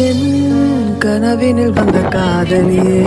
என் கனவினில் வந்த காதலியே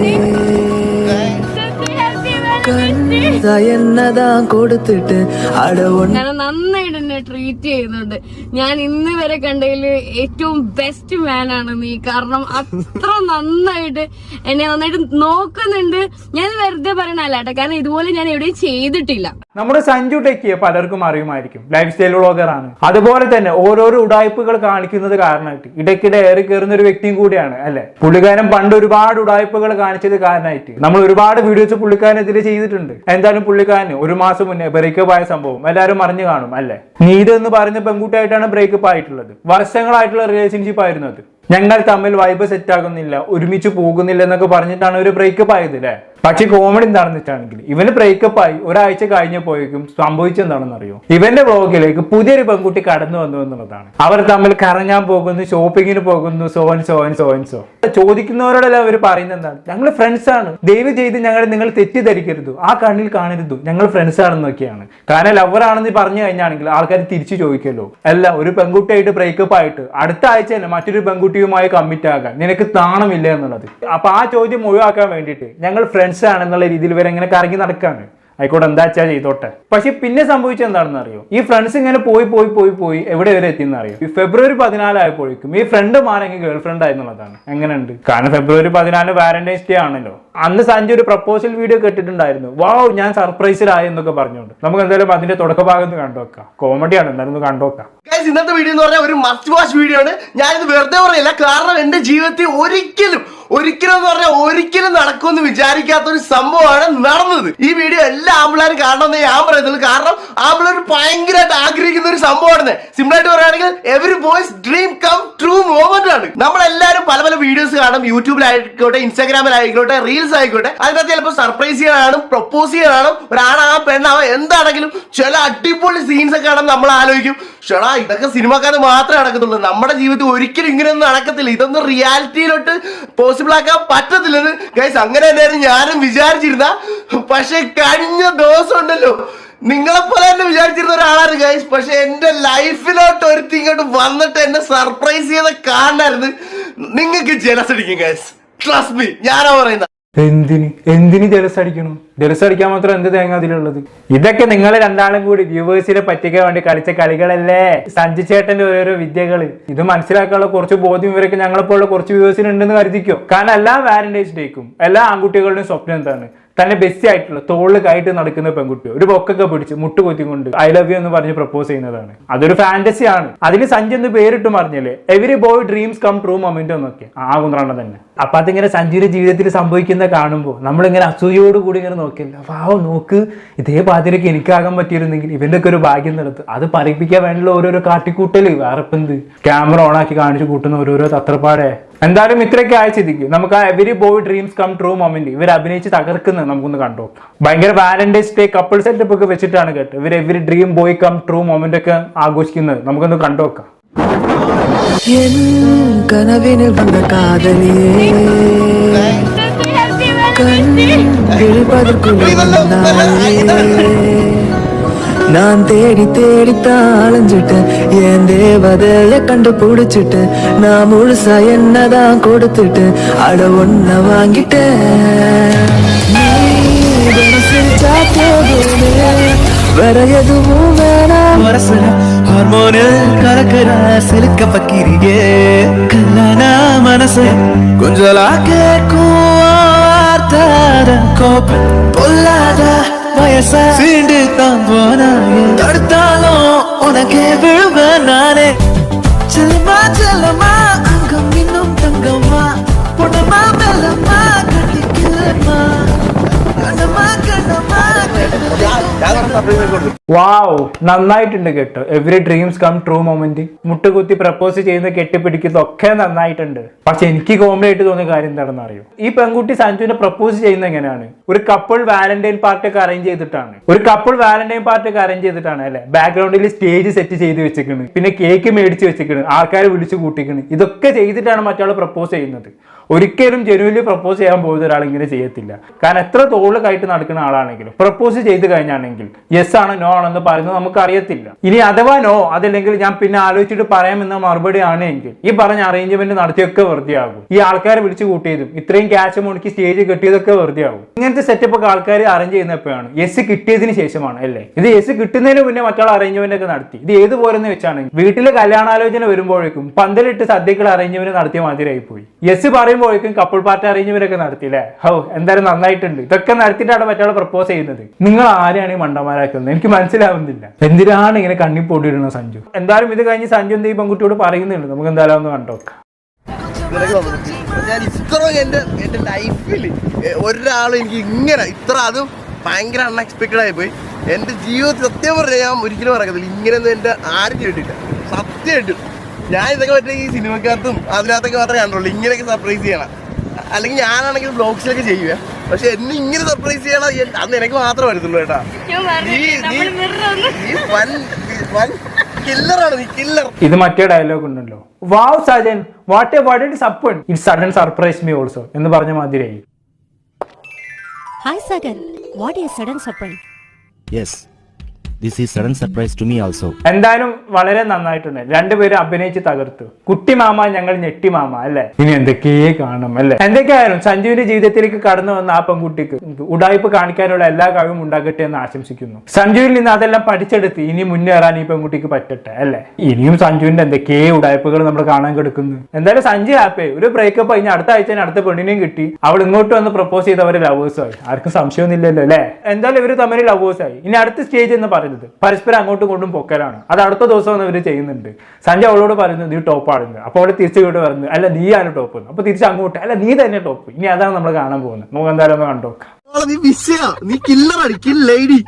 கண்தா என்னதான் கொடுத்துட்டு அட ஒன்னு കാരണം നന്നായിട്ട് ട്രീറ്റ് ചെയ്യുന്നുണ്ട്. ഞാൻ ഇന്ന് വരെ കണ്ടതിൽ ഏറ്റവും ബെസ്റ്റ് മാൻ ആണ് നീ. കാരണം അത്ര നന്നായിട്ട് എന്നെ നന്നായിട്ട് നോക്കുന്നുണ്ട്. ഞാൻ വെറുതെ പറയണല്ല കേട്ടോ. കാരണം ഇതുപോലെ ഞാൻ എവിടെയും ചെയ്തിട്ടില്ല. നമ്മുടെ സഞ്ജു ടെക്കിയെ പലർക്കും അറിയുമായിരിക്കും. ലൈഫ് സ്റ്റൈൽ ആണ്. അതുപോലെ തന്നെ ഓരോരോ ഉടായ്പകൾ കാണിക്കുന്നത് കാരണമായിട്ട്. ഇടയ്ക്കിടെ ഏറി കയറുന്ന ഒരു വ്യക്തിയും കൂടിയാണ് അല്ലെ? പുള്ളിക്കാരൻ പണ്ട് ഒരുപാട് ഉടായ്പകൾ കാണിച്ചത് കാരണമായിട്ട്. നമ്മൾ ഒരുപാട് വീഡിയോസ് പുള്ളിക്കാരനെതിരെ ചെയ്തിട്ടുണ്ട്. എന്തായാലും പുള്ളിക്കാരന് ഒരു മാസം മുന്നേ ബ്രേക്കപ്പ് ആയ സംഭവം എല്ലാവരും അറിഞ്ഞു കാണും അല്ലെ? നീത് എന്ന് പറയുന്ന പെൺകുട്ടിയായിട്ടാണ് ബ്രേക്കപ്പ് ആയിട്ടുള്ളത്. വർഷങ്ങളായിട്ടുള്ള റിലേഷൻഷിപ്പ് ആയിരുന്നു അത്. ഞങ്ങൾ തമ്മിൽ വൈബ് സെറ്റ് ആകുന്നില്ല ഒരുമിച്ച് പോകുന്നില്ല എന്നൊക്കെ പറഞ്ഞിട്ടാണ് ഒരു ബ്രേക്കപ്പ് ആയത് അല്ലേ പക്ഷെ കോമഡി എന്താണെന്ന് വെച്ചാണെങ്കിൽ ഇവന് ബ്രേക്കപ്പ് ആയി ഒരാഴ്ച കഴിഞ്ഞപ്പോഴേക്കും സംഭവിച്ചെന്താണെന്ന് അറിയോ ഇവന്റെ ബ്ലോഗിലേക്ക് പുതിയൊരു പെൺകുട്ടി കടന്നു വന്നു എന്നുള്ളതാണ്. അവർ തമ്മിൽ കറങ്ങാൻ പോകുന്നു ഷോപ്പിങ്ങിന് പോകുന്നു സോൻ സോൻ സോൻ സോ ചോദിക്കുന്നവരോടെല്ലാം അവർ പറയുന്നത് എന്താണ്? ഞങ്ങൾ ഫ്രണ്ട്സ് ആണ്. ദയവ് ചെയ്ത് ഞങ്ങൾ നിങ്ങൾ തെറ്റിദ്ധരിക്കരുത്. ആ കണ്ണിൽ കാണരുത്. ഞങ്ങൾ ഫ്രണ്ട്സ് ആണെന്നൊക്കെയാണ്. കാരണം ലവർ ആണെന്ന് പറഞ്ഞു കഴിഞ്ഞാണെങ്കിൽ ആൾക്കാർ തിരിച്ചു ചോദിക്കല്ലോ. അല്ല ഒരു പെൺകുട്ടിയായിട്ട് ബ്രേക്കപ്പ് ആയിട്ട് അടുത്ത ആഴ്ച തന്നെ മറ്റൊരു പെൺകുട്ടിയുമായി കമ്മിറ്റ് ആകാൻ. നിനക്ക് താണമില്ല എന്നുള്ളത്. അപ്പൊ ആ ചോദ്യം ഒഴിവാക്കാൻ വേണ്ടിയിട്ട് ഞങ്ങൾ ഫ്രണ്ട്സ് ആണെന്നുള്ള രീതിയിൽ വരെ ഇങ്ങനെ കറങ്ങി നടക്കാണ്. ആയിക്കോട്ടെ എന്താ വെച്ചാൽ ചെയ്തോട്ടെ. പക്ഷെ പിന്നെ സംഭവിച്ചത് എന്താണെന്ന് അറിയോ? ഈ ഫ്രണ്ട്സ് ഇങ്ങനെ പോയി പോയി പോയി പോയി എവിടെ വരെ എത്തിയെന്ന് അറിയോ? ഈ ഫെബ്രുവരി പതിനാലായപ്പോഴേക്കും ഈ ഫ്രണ്ട് മാറെങ്കിൽ ഗേൾ ഫ്രണ്ട് ആയിരുന്നുള്ളതാണ്. എങ്ങനെയുണ്ട്? കാരണം ഫെബ്രുവരി പതിനാല് വാലന്റൈൻസ് ഡേ ആണല്ലോ. അന്ന് സഞ്ജു ഒരു പ്രപ്പോസൽ വീഡിയോ കേട്ടിട്ടുണ്ടായിരുന്നു വാവ് ഞാൻ സർപ്രൈസിലായി എന്നൊക്കെ പറഞ്ഞുകൊണ്ട്. നമുക്ക് എന്തായാലും അതിന്റെ തുടക്കഭാഗം ഒന്ന് കോമഡി കോമഡിയാണ് എന്തായാലും ഒന്ന് കണ്ടുവെക്കാം വെക്കാം ഇന്നത്തെ വീഡിയോ എന്ന് പറഞ്ഞാൽ ഒരു മസ്റ്റ് വാഷ് വീഡിയോ ആണ്. ഞാനിത് വെറുതെ പറയില്ല കാരണം എന്റെ ജീവിതത്തിൽ ഒരിക്കലും ഒരിക്കലും എന്ന് പറഞ്ഞാൽ ഒരിക്കലും നടക്കുമെന്ന് വിചാരിക്കാത്ത ഒരു സംഭവമാണ് നടന്നത്. ഈ വീഡിയോ എല്ലാ ആമ്പിളാരും കാണണമെന്ന് ഞാൻ പറയുന്നത് കാരണം ആമ്പിളർ ഭയങ്കരമായിട്ട് ആഗ്രഹിക്കുന്ന ഒരു സംഭവമാണ് സിമ്പിളായിട്ട് പറയുകയാണെങ്കിൽ every boys dream come true moment ആണ്. നമ്മളെല്ലാവരും പല പല വീഡിയോസ് കാണും. യൂട്യൂബിലായിക്കോട്ടെ ഇൻസ്റ്റാഗ്രാമിലായിക്കോട്ടെ റീൽസ് ആയിക്കോട്ടെ. അതിനകത്ത് ചിലപ്പോൾ സർപ്രൈസ് ചെയ്യാനാണ് പ്രപ്പോസ് ചെയ്യാനാണ് ഒരാണാ പെണ്ണാവാ എന്താണെങ്കിലും ചില അടിപൊളി സീൻസ് ഒക്കെ ആണെന്ന് നമ്മൾ ആലോചിക്കും ഷടാ ഇതൊക്കെ സിനിമക്കാര് മാത്രമേ നടക്കത്തുള്ളൂ. നമ്മുടെ ജീവിതത്തിൽ ഒരിക്കലും ഇങ്ങനെയൊന്നും നടക്കത്തില്ല. ഇതൊന്നും റിയാലിറ്റിയിലോട്ട് പോസിബിൾ ആക്കാൻ പറ്റത്തില്ലെന്ന് ഗൈസ് അങ്ങനെ തന്നെയായിരുന്നു ഞാനും വിചാരിച്ചിരുന്ന. പക്ഷെ കഴിഞ്ഞ ദിവസം ഉണ്ടല്ലോ നിങ്ങളെ പോലെ തന്നെ വിചാരിച്ചിരുന്ന ഒരാളാണ് ഗൈസ് പക്ഷെ എന്റെ ലൈഫിലോട്ട് ഒരുത്തി ഇങ്ങോട്ട് വന്നിട്ട് എന്നെ സർപ്രൈസ് ചെയ്ത കാണായിരുന്നു നിങ്ങൾക്ക് ജലസടിക്കും ഗൈസ് ട്രസ്റ്റ് മീ ഞാനാ പറയുന്നത് എന്തിന്? എന്തിന് ജലസ് ജലസ് അടിക്കാൻ മാത്രം എന്ത് തേങ്ങ അതിലുള്ളത്? ഇതൊക്കെ നിങ്ങൾ രണ്ടാളും കൂടി വ്യൂവേഴ്സിനെ പറ്റിക്കാൻ വേണ്ടി കളിച്ച കളികളല്ലേ? സഞ്ജു ചേട്ടന്റെ ഓരോരോ വിദ്യകൾ. ഇത് മനസ്സിലാക്കാനുള്ള കുറച്ച് ബോധ്യം ഇവരൊക്കെ ഞങ്ങളെപ്പോലുള്ള കുറച്ച് വ്യൂവേഴ്സിന് ഉണ്ടെന്ന് കരുതിക്കോ? കാരണം എല്ലാ വാലന്റൈൻസ് ഡേക്കും എല്ലാ ആൺകുട്ടികളുടെയും സ്വപ്നം എന്താണ്? തന്നെ ബെസ്റ്റ് ആയിട്ടുള്ള തോളിൽ കയറ്റി നടക്കുന്ന പെൺകുട്ടി. ഒരു ബൊക്കൊക്കെ പിടിച്ച് മുട്ടുകൊത്തിക്കൊണ്ട് ഐ ലവ് യു എന്ന് പറഞ്ഞ് പ്രപ്പോസ് ചെയ്യുന്നതാണ്. അതൊരു ഫാന്റസി ആണ്. അതിന് സഞ്ജു എന്ന് പേരിട്ട് പറഞ്ഞല്ലേ? Every boy dreams come true moment എന്നൊക്കെ. ആ കുന്ത്രാണ്ട തന്നെ. അപ്പൊ അതിങ്ങനെ സഞ്ജുവിന്റെ ജീവിതത്തിൽ സംഭവിക്കുന്ന കാണുമ്പോൾ നമ്മളിങ്ങനെ അസൂയോട് കൂടി ഇങ്ങനെ നോക്കിയല്ല വാവോ നോക്ക്. ഇതേ പാതിരക്ക് എനിക്കാകാൻ പറ്റിയിരുന്നെങ്കിൽ ഇവന്റെ ഒക്കെ ഒരു ഭാഗ്യം നടത്ത്. അത് പറയിപ്പിക്കാൻ വേണ്ടിയുള്ള ഓരോരോ കാട്ടിക്കൂട്ടൽ വേറെ എന്ത്? ക്യാമറ ഓണാക്കി കാണിച്ചു കൂട്ടുന്ന ഓരോരോ തത്രപ്പാടെ. എന്തായാലും ഇത്രയൊക്കെ ആയി ചിന്തിക്കും. നമുക്ക് ആ every boy dreams come true moment ഇവർ അഭിനയിച്ച് തകർക്കുന്നത് നമുക്കൊന്ന് കണ്ടു ഭയങ്കര വാലന്റൈൻസ് ഡേ കപ്പിൾ സെറ്റപ്പ് ഒക്കെ വെച്ചിട്ടാണ് കേട്ടോ. ഇവർ every dream boy come true moment ഒക്കെ ആഘോഷിക്കുന്നത്. നമുക്കൊന്ന് കണ്ടു നോക്കാം. കനവിന് കാതലിയേ. நான் தேடி தேடித்தான் அலைஞ்சிட்டேன் என் தேவதைய கண்டுபிடிச்சிட்டேன் நான் முழுசா என்னதான் கொடுத்துட்டு அட ஒன்ன வாங்கிட்டேன். வேற எதுவும் வேணாம். மனசுல ஹார்மோனில் கலக்குற சிலுக்க பக்கிரியே. கல்லான மனசு கொஞ்சலா கேட்கும். வார்த்தாத கோப்ப பொல்லாத வயச? சீண்டு தான் போனாயே தடுத்தாலும் உனக்கே விழுவ நானே. செல்லமா செல்லமா വാവ് നന്നായിട്ടുണ്ട് കേട്ടോ. Every dreams come true moment മുട്ടുകുത്തി പ്രപ്പോസ് ചെയ്യുന്ന കെട്ടിപ്പിടിക്കുന്നത് ഒക്കെ നന്നായിട്ടുണ്ട്. പക്ഷെ എനിക്ക് കോമഡി ആയിട്ട് തോന്നിയ കാര്യം എന്താണെന്ന് അറിയോ? ഈ പെൺകുട്ടി സഞ്ജുവിനെ പ്രപ്പോസ് ചെയ്യുന്ന എങ്ങനെയാണ്? ഒരു കപ്പിൾ വാലന്റൈൻ പാർട്ടി ഒക്കെ അറേഞ്ച് ചെയ്തിട്ടാണ്. ഒരു കപ്പിൾ വാലന്റൈൻ പാർട്ടി ഒക്കെ അറേഞ്ച് ചെയ്തിട്ടാണ് അല്ലെ? ബാക്ക്ഗ്രൗണ്ടിൽ സ്റ്റേജ് സെറ്റ് ചെയ്ത് വെച്ചിരിക്കുന്നത് പിന്നെ കേക്ക് മേടിച്ച് വെച്ചിരിക്കുന്നത് ആൾക്കാരെ വിളിച്ചു കൂട്ടിക്കുന്നത് ഇതൊക്കെ ചെയ്തിട്ടാണ് മറ്റാൾ പ്രപ്പോസ് ചെയ്യുന്നത്. ഒരിക്കലും ജനുവലി പ്രപ്പോസ് ചെയ്യാൻ പോകുന്ന ഒരാൾ ഇങ്ങനെ ചെയ്യത്തില്ല. കാരണം എത്ര തോൾ കയറ്റി നടക്കുന്ന ആളാണെങ്കിലും പ്രപ്പോസ് ചെയ്ത് കഴിഞ്ഞാണെങ്കിൽ ആണെങ്കിൽ. യെസ് ആണോ നോ ആണോ എന്ന് പറയുന്നത് നമുക്ക് അറിയത്തില്ല ഇനി അഥവാ നോ അതല്ലെങ്കിൽ ഞാൻ പിന്നെ ആലോചിച്ചിട്ട് പറയാമെന്ന മറുപടി ആണ് എങ്കിൽ. ഈ പറഞ്ഞ അറേഞ്ച്മെന്റ് നടത്തിയൊക്കെ വെറുതെയാകും. ഈ ആൾക്കാരെ വിളിച്ചു കൂട്ടിയതും ഇത്രയും ക്യാഷ് മുടക്കി സ്റ്റേജ് കെട്ടിയതൊക്കെ വെറുതെയാകും. ഇങ്ങനത്തെ സെറ്റപ്പ് ഒക്കെ ആൾക്കാർ അറേഞ്ച് ചെയ്യുന്നപ്പോഴാണ് യെസ് കിട്ടിയതിന് ശേഷമാണ് അല്ലേ? ഇത് യെസ് കിട്ടുന്നതിന് മുന്നേ മറ്റുള്ള അറേഞ്ച്മെന്റ് ഒക്കെ നടത്തി. ഇത് ഏത് പോലെന്ന് വെച്ചാണ് വീട്ടിലെ കല്യാണാലോചന വരുമ്പോഴേക്കും പന്തലിട്ട് സദ്യകൾ അറേഞ്ച്മെന്റ് നടത്തിയ മാതിരിയായി പോയി യെസ് പറയുമ്പോഴേക്കും കപ്പിൾ പാർട്ടി അറേഞ്ച്മെന്റ് ഒക്കെ നടത്തി അല്ലേ? ഹോ എന്തായാലും നന്നായിട്ടുണ്ട്. ഇതൊക്കെ നടത്തിയിട്ടാണ് മറ്റുള്ള പ്രപ്പോസ് ചെയ്യുന്നത്. നിങ്ങൾ ആരെയാണ് ഈ മണ്ടന്മാരാക്കുന്നത് എനിക്ക് മനസ്സിലാവുന്നില്ല. എന്തിനാണ് ഇങ്ങനെ കണ്ണി പൊടിയിടുന്ന സഞ്ജു? എന്തായാലും ഇത് കഴിഞ്ഞ് സഞ്ജു എന്ത് ഈ പെൺകുട്ടിയോട് പറയുന്നുണ്ട്. നമുക്ക് എന്തായാലും ഒന്ന് കണ്ടോക്കാം ഞാൻ ഇത്ര എന്റെ എന്റെ ലൈഫിൽ ഒരാളും എനിക്ക് ഇങ്ങനെ ഇത്ര അതും ഭയങ്കര അൺഎക്സ്പെക്റ്റഡ് ആയി പോയി എന്റെ ജീവിതത്തിൽ സത്യം പറഞ്ഞാൽ ഞാൻ ഒരിക്കലും പറയത്തില്ല ഇങ്ങനെയൊന്നും എന്റെ ആരും കേട്ടില്ല സത്യമായിട്ടും ഞാൻ ഇതൊക്കെ മറ്റേ ഈ സിനിമക്കകത്തും അതിനകത്തൊക്കെ മാത്രമേ കണ്ടുള്ളൂ ഇങ്ങനെയൊക്കെ സർപ്രൈസ് ചെയ്യണം. അല്ലെങ്കിൽ ഞാനാണെങ്കിൽ ബ്ലോഗ്സിലൊക്കെ ചെയ്യുക പക്ഷെ എന്നെ ഇങ്ങനെ സർപ്രൈസ് ചെയ്യണ. അന്ന് എനിക്ക് മാത്രമേ വരത്തുള്ളൂ കേട്ടാ. ഇത് മറ്റേ ഡയലോഗ് ഉണ്ടല്ലോ. Wow Sajan what a what it happen it sudden surprise me also എന്ന് പറഞ്ഞ മാതിരിയായി. Hi Sajan what a sudden happen Yes, this is sudden surprise to me also. എന്തായാലും വളരെ നന്നായിട്ടുണ്ട്. രണ്ടുപേരും അഭിനയിച്ച് തകർത്തു. കുട്ടി മാമ ഞങ്ങൾ ഞെട്ടി മാമ അല്ലെ? ഇനി എന്തൊക്കെയേ കാണും അല്ലെ? എന്തൊക്കെയായാലും സഞ്ജുവിന്റെ ജീവിതത്തിലേക്ക് കടന്നു വന്ന ആ പെൺകുട്ടിക്ക് ഉടായ്പ കാണിക്കാനുള്ള എല്ലാ കഴിവും ഉണ്ടാകട്ടെ എന്ന് ആശംസിക്കുന്നു. സഞ്ജുവിൽ നിന്ന് അതെല്ലാം പഠിച്ചെടുത്ത് ഇനി മുന്നേറാൻ ഈ പെൺകുട്ടിക്ക് പറ്റട്ടെ അല്ലെ? ഇനിയും സഞ്ജുവിന്റെ എന്തൊക്കെയേ ഉടായ്പകൾ നമ്മൾ കാണാൻ കിടക്കുന്നു. എന്തായാലും സഞ്ജു ആപ്പേ ഒരു ബ്രേക്കപ്പ് കഴിഞ്ഞ് അടുത്ത ആഴ്ച അടുത്ത പെണ്ണിനെയും കിട്ടി. അവൾ ഇങ്ങോട്ട് വന്ന് പ്രപ്പോസ് ചെയ്തവരെ ലവേഴ്സ് ആയി. ആർക്കും സംശയമൊന്നുമില്ലല്ലോ അല്ലെ? എന്തായാലും ഇവർ തമ്മിൽ ലവേഴ്സ് ആയി. ഇനി അടുത്ത സ്റ്റേജ് എന്ന് പറയുന്നത് പരസ്പരം അങ്ങോട്ടും ഇങ്ങോട്ടും പൊക്കലാണ്. അത് അടുത്ത ദിവസം ഇവർ ചെയ്യുന്നുണ്ട്. സഞ്ജയ് അവളോട് പറയുന്നു നീ ടോപ്പ് ആടുന്നു അപ്പോൾ അവിടെ തിരിച്ചു വീട്ട് പറഞ്ഞു അല്ല നീയാണ് ടോപ്പ് അപ്പൊ തിരിച്ച് അങ്ങോട്ട് അല്ല നീ തന്നെ ടോപ്പ് ഇനി അതാണ് നമ്മൾ കാണാൻ പോകുന്നത്. നമുക്ക് എന്തായാലും ഒന്ന് കണ്ടോക്കാം നീ നീ കില്ലറാണ് kill lady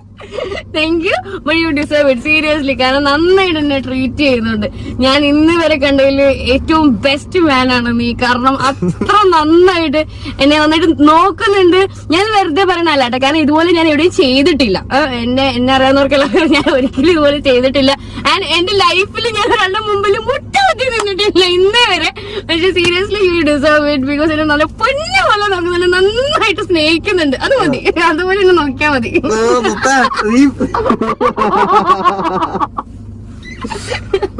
thank you but you deserve it seriously കാരണം നന്നായിട്ട് എന്നെ ട്രീറ്റ് ചെയ്യുന്നുണ്ട്. ഞാൻ ഇന്ന് വരെ കണ്ടതിൽ ഏറ്റവും ബെസ്റ്റ് മാൻ ആണ് നീ. കാരണം അത്ര നന്നായിട്ട് എന്നെ നന്നായിട്ട് നോക്കുന്നുണ്ട്. ഞാൻ വെറുതെ പറയണല്ല കേട്ടോ. കാരണം ഇതുപോലെ ഞാൻ എവിടെയും ചെയ്തിട്ടില്ല. എന്നെ എന്നെ അറിയാവുന്നവർക്കെല്ലാം ഞാൻ ഒരിക്കലും ഇതുപോലെ ചെയ്തിട്ടില്ല. ആൻഡ് എന്റെ ലൈഫിൽ ഞാൻ ഒരാളുടെ മുമ്പിൽ മുട്ടുകുത്തി നിന്നിട്ടില്ല. ഇന്നേ വരെ. പക്ഷെ seriously you deserve it because എന്നെ നല്ല പൊന്നു പോലെ നോക്കുന്നുണ്ട് നന്നായിട്ട് സ്നേഹിക്കുന്നുണ്ട്. അത് മതി. അതുപോലെ എന്നെ നോക്കിയാൽ മതി.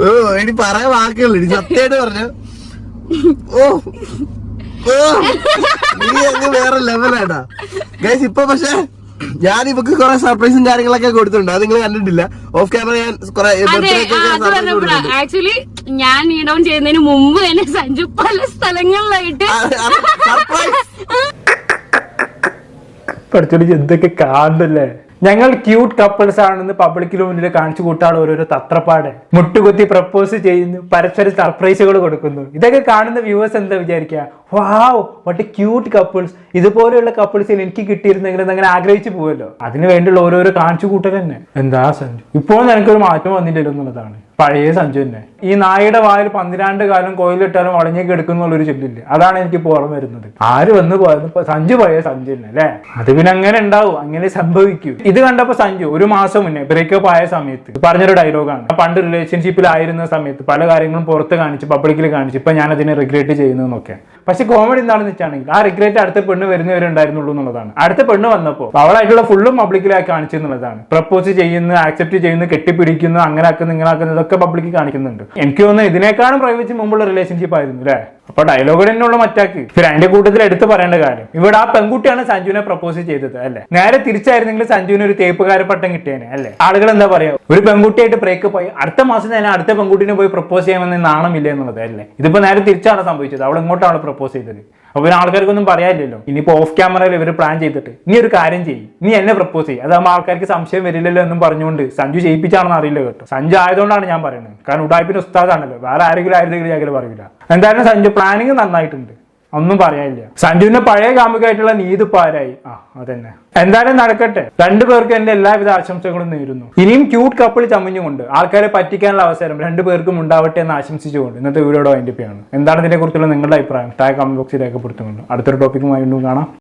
ഓ ഇനി പറയാൻ ഇനി സത്യമായിട്ട് പറഞ്ഞു. ഓ നീ അങ്ങ് വേറെ ലെവലാണ് ഗൈസ് ഇപ്പൊ പക്ഷെ ഞാൻ ഇവക്ക് കുറെ സർപ്രൈസും കാര്യങ്ങളൊക്കെ കൊടുത്തിട്ടുണ്ട്. അത് നിങ്ങൾ കണ്ടിട്ടില്ല. ഓഫ് ക്യാമറ ഞാൻ കുറെ ആക്ച്വലി ഞാൻ നീഡൗൺ ചെയ്യുന്നതിന് മുമ്പ് തന്നെ സഞ്ജു പല സ്ഥലങ്ങളിലായിട്ട് സർപ്രൈസ് പഠിച്ചോളി എന്തൊക്കെ കാണണ്ടല്ലേ ഞങ്ങൾ ക്യൂട്ട് കപ്പിൾസ് ആണെന്ന് പബ്ലിക്കിന് മുന്നിൽ കാണിച്ചു കൂട്ടാൾ ഓരോരോ തത്രപ്പാട്. മുട്ടുകുത്തി പ്രപ്പോസ് ചെയ്യുന്നു പരസ്പരം സർപ്രൈസുകൾ കൊടുക്കുന്നു. ഇതൊക്കെ കാണുന്ന വ്യൂവേഴ്സ് എന്താ വിചാരിക്കുക വാവ് വട്ട് ക്യൂട്ട് കപ്പിൾസ് ഇതുപോലെയുള്ള കപ്പിൾസിൽ എനിക്ക് കിട്ടിയിരുന്നെങ്കിൽ അങ്ങനെ ആഗ്രഹിച്ചു പോവല്ലോ. അതിനു വേണ്ടിയുള്ള ഓരോരോ കാണിച്ചു കൂട്ടൽ തന്നെ. എന്താ സഞ്ജു? ഇപ്പോഴും നിനക്കൊരു മാറ്റം വന്നില്ലല്ലോ എന്നുള്ളതാണ്. പഴയ സഞ്ജു തന്നെ. ഈ നായയുടെ വായിൽ പന്തിരാണ്ട് കാലം കോയിലിട്ടാലും വളഞ്ഞേക്ക് കിടക്കുന്നുള്ളൊരു ചൊല്ലില്ലേ? അതാണ് എനിക്ക് ഓർമ്മ വരുന്നത്. ആര് വന്ന് പോയത്? സഞ്ജു പഴയ സഞ്ജു തന്നെ അല്ലേ? അത് പിന്നെ അങ്ങനെ ഉണ്ടാവും. അങ്ങനെ സംഭവിക്കൂ. ഇത് കണ്ടപ്പോ സഞ്ജു ഒരു മാസം മുന്നേ ബ്രേക്കപ്പ് ആയ സമയത്ത്. പറഞ്ഞൊരു ഡയലോഗാണ് പണ്ട് റിലേഷൻഷിപ്പിലായിരുന്ന സമയത്ത് പല കാര്യങ്ങളും പുറത്ത് കാണിച്ച് പബ്ലിക്കിൽ കാണിച്ച് ഇപ്പൊ ഞാൻ അതിനെ റിഗ്രറ്റ് ചെയ്യുന്നതെന്നൊക്കെ. പക്ഷെ കോമഡി എന്താണെന്ന് വെച്ചാണെങ്കിൽ ആ റിഗ്രറ്റ് അടുത്ത പെണ്ണ് വരുന്നവരെ ഉണ്ടായിരുന്നുള്ളൂ എന്നുള്ളതാണ്. അടുത്ത പെണ്ണ് വന്നപ്പോൾ അവളായിട്ടുള്ള ഫുള്ളും പബ്ലിക്കിലായി കാണിച്ചു എന്നുള്ളതാണ്. പ്രപ്പോസ് ചെയ്യുന്നു ആക്സെപ്റ്റ് ചെയ്യുന്നു കെട്ടിപ്പിടിക്കുന്നു അങ്ങനെ ആക്കുന്നു ഇങ്ങനെ ആക്കുന്നു ഇതൊക്കെ പബ്ലിക്ക് കാണിക്കുന്നുണ്ട്. എനിക്ക് തോന്നുന്നു ഇതിനേക്കാളും പ്രൈവറ്റ് മുമ്പുള്ള റിലേഷൻഷിപ്പ് ആയിരുന്നു അല്ലേ? അപ്പൊ ഡയലോഗ് തന്നെയുള്ള മറ്റാക്ക്. പിന്നെ അതിന്റെ കൂട്ടത്തിൽ എടുത്തു പറയേണ്ട കാര്യം. ഇവിടെ ആ പെൺകുട്ടിയാണ് സഞ്ജുവിനെ പ്രപ്പോസ് ചെയ്തത് അല്ലെ? നേരെ തിരിച്ചായിരുന്നെങ്കിൽ സഞ്ജുവിന് ഒരു തേപ്പുകാര പട്ടം കിട്ടിയേനെ അല്ലെ? ആളുകൾ എന്താ പറയാ? ഒരു പെൺകുട്ടിയായിട്ട് ബ്രേക്കപ്പ് ആയി അടുത്ത മാസം തന്നെ അടുത്ത പെൺകുട്ടിനെ പോയി പ്രപ്പോസ് ചെയ്യാമെന്ന് നാണമില്ല എന്നുള്ളത് അല്ലേ? ഇതിപ്പോ നേരെ തിരിച്ചാണ് സംഭവിച്ചത്. അവൾ ഇങ്ങോട്ടാണ് പ്രപ്പോസ് ചെയ്തത്? അപ്പൊ പിന്നെ ആൾക്കാർക്കൊന്നും പറയാനില്ലല്ലോ. ഇനിയിപ്പോ ഓഫ് ക്യാമറയിൽ ഇവർ പ്ലാൻ ചെയ്തിട്ട്. നീ ഒരു കാര്യം ചെയ്യ്. നീ എന്നെ പ്രപ്പോസ് ചെയ്യും. അതാകുമ്പോൾ ആൾക്കാർക്ക് സംശയം വരില്ലല്ലോ എന്നും പറഞ്ഞുകൊണ്ട് സഞ്ജു ചെയ്യിപ്പിച്ചാണെന്ന് അറിയില്ല കേട്ടോ. സഞ്ജു ആയതുകൊണ്ടാണ് ഞാൻ പറയുന്നത്. കാരണം ഉടായ്പിന് ഉസ്താദാണല്ലോ. വേറെ ആരെങ്കിലും ആയിരുന്നെങ്കിലും ഞാൻ പറയില്ല എന്തായാലും സഞ്ജു പ്ലാനിങ് നന്നായിട്ടുണ്ട്. ഒന്നും പറയാനില്ല. സഞ്ജുവിന്റെ പഴയ കാമുകായിട്ടുള്ള നീതു പാരായി ആ അതന്നെ. എന്തായാലും നടക്കട്ടെ. രണ്ടുപേർക്കും എന്റെ എല്ലാവിധ ആശംസകളും നേരുന്നു. ഇനിയും ക്യൂട്ട് കപ്പിൾ ചമഞ്ഞുകൊണ്ട് ആൾക്കാരെ പറ്റിക്കാനുള്ള അവസരം രണ്ടുപേർക്കും ഉണ്ടാവട്ടെ എന്ന് ആശംസിച്ചുകൊണ്ട് ഇന്നത്തെ വീഡിയോ വൈൻഡപ്പ് ആണ് എന്താണ് ഇതിനെ കുറിച്ചുള്ള നിങ്ങളുടെ അഭിപ്രായം? താഴെ കമന്റ് ബോക്സിൽ രേഖപ്പെടുത്തുന്നുണ്ട്. അടുത്തൊരു ടോപ്പിക്കുമായി വീണ്ടും കാണാം.